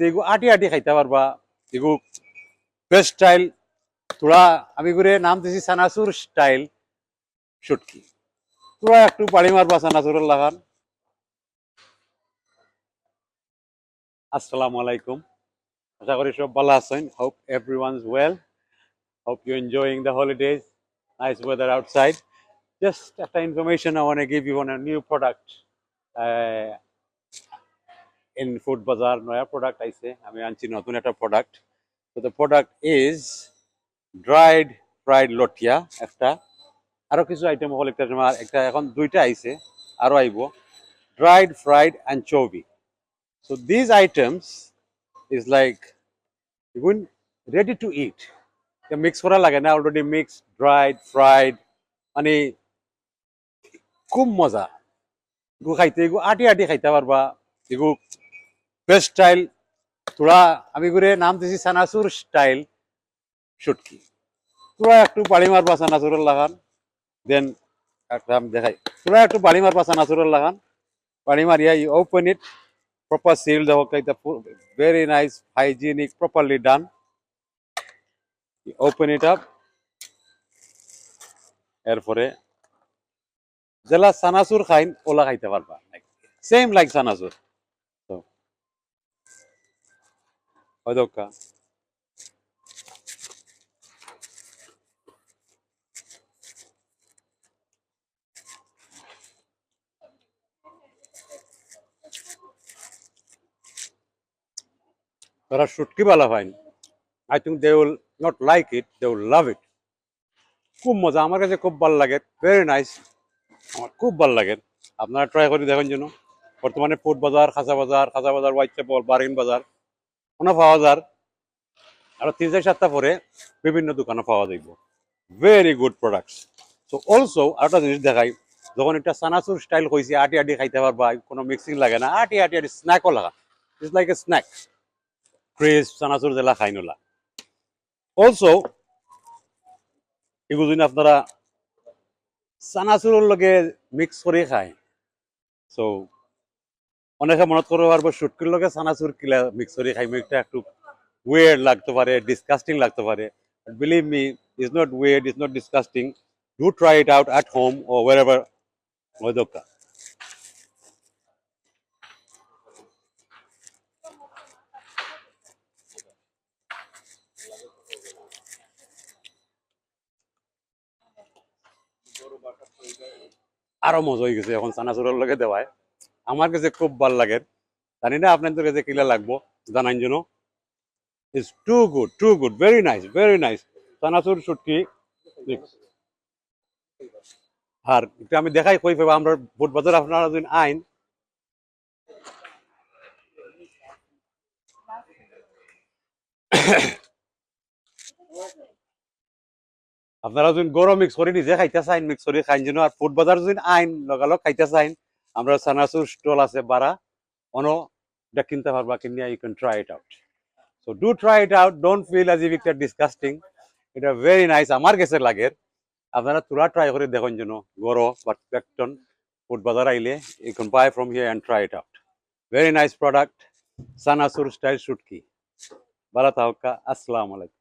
এগু আটি আটি খাইতে পারবা। এগু বেস্ট স্টাইল তোরা আমি করে নাম দিছি সানাসুর স্টাইল শুটকি তোরা একটু পাড়ি মারবা সানাসুরের লাগান। আসসালামু আলাইকুম। আশা করি সব ভালো আছেন। Hope everyone is well hope you enjoying the holidays nice weather outside just একটা information I want give you on new product in food bazaar নয়া প্রোডাক্ট আইছে, আমি আনছি নতুন একটা প্রোডাক্ট তো the product is dried fried লটিয়া একটা। আরও কিছু আইটেম হল একটা তোমার, একটা এখন দুইটা আইছে, আরও আইব। Dried fried anchovy so these items is like even ready to eat mix করা লাগে না অলরেডি মিক্স ড্রাইড ফ্রাইড মানে খুব মজা। এগু খাইতে এগু আটি আটি খাইতে পারবা। এগু বেস্ট স্টাইল। আমি করে নাম দিছি সানাসুর স্টাইল শুটকি। তোরা একটু পাড়ি মারবা সানাসুরের লাগান, দেন একটা দেখাই। তোরা একটু পাড়ি মারবা সানাসুরের লাগান পাড়ি মারিয়া you open it proper seal কাইতা very nice hygienic properly done open it up এরপরে জেলা সানাসুর খাইন, ওলা খাইতে পারবা। সেম লাইক সানাসুর। হয়তো তারা শুটকি বালা fine I think they will not like it, they will love it. খুব মজা, আমার কাছে খুব ভালো লাগে, ভেরি নাইস। আমার খুব ভালো লাগে। আপনারা ট্রাই করে দেখেন যেন। বর্তমানে ফুড বাজার, খাসা বাজার খাসা বাজার, হোয়াইট চেপল বার্গিন বাজার। কোনো পাওয়া যার। আর তিন চার সাতটা পরে বিভিন্ন দোকানে পাওয়া যাইব। Very good products so also আরেকটা জিনিস দেখাই, যখন এটা সানাসুর স্টাইল হয়েছে আটি আটি খাইতে পারবা, কোনো মিক্সিং লাগে না, আটি আটি আটি স্ন্যাকও লাগা। It's like a snack crisp chanachur জেলা খাই নলা। অলসো এগুলো যদি আপনারা চানাচুরের লগে মিক্স করে খায় সো অনেকে মনত করতে পারব শুটকির লগে চানাচুর কিলা মিক্স করে এটা একটু ওয়েড লাগতে পারে ডিসকাস্টিং লাগতে পারে। Believe me is not weird is not disgusting do try it out at home or wherever ওই দোকা আরও মজা হয়ে গেছে এখন চানাচুরের লগে দেওয়ায়। আমার কাছে খুব ভালো লাগে। জানি না আপনাদের কাছে কিলা লাগবো জানাই জন্য। Is too good too good very nice very nice chanachur mix। আর আমি দেখাই কই পাবো, আমরা বুট বাজার আপনারা যদি আইন। আপনারা যদি গরম মিক্স করে নিজে খাইতে চাইন মিক্স করে খাইন যেন, আর ফুড বাজার যদি আইন লগালগ খাইতে চাইন। আমরা সানাসুর স্টল আছে বারা, অনো এটা কিনতে পারবা কিনে you can try it out so do try it out don't feel as if it disgusting এটা ভেরি নাইস আমার কাছে লাগে। আপনারা তোরা ট্রাই করে দেখুন যেন গরো বা প্যাকটন ফুড বাজার আইলে you can buy from here and try it out very nice product সানাসুর style শুটকি। ভালো থাকা আসসালামু আলাইকুম।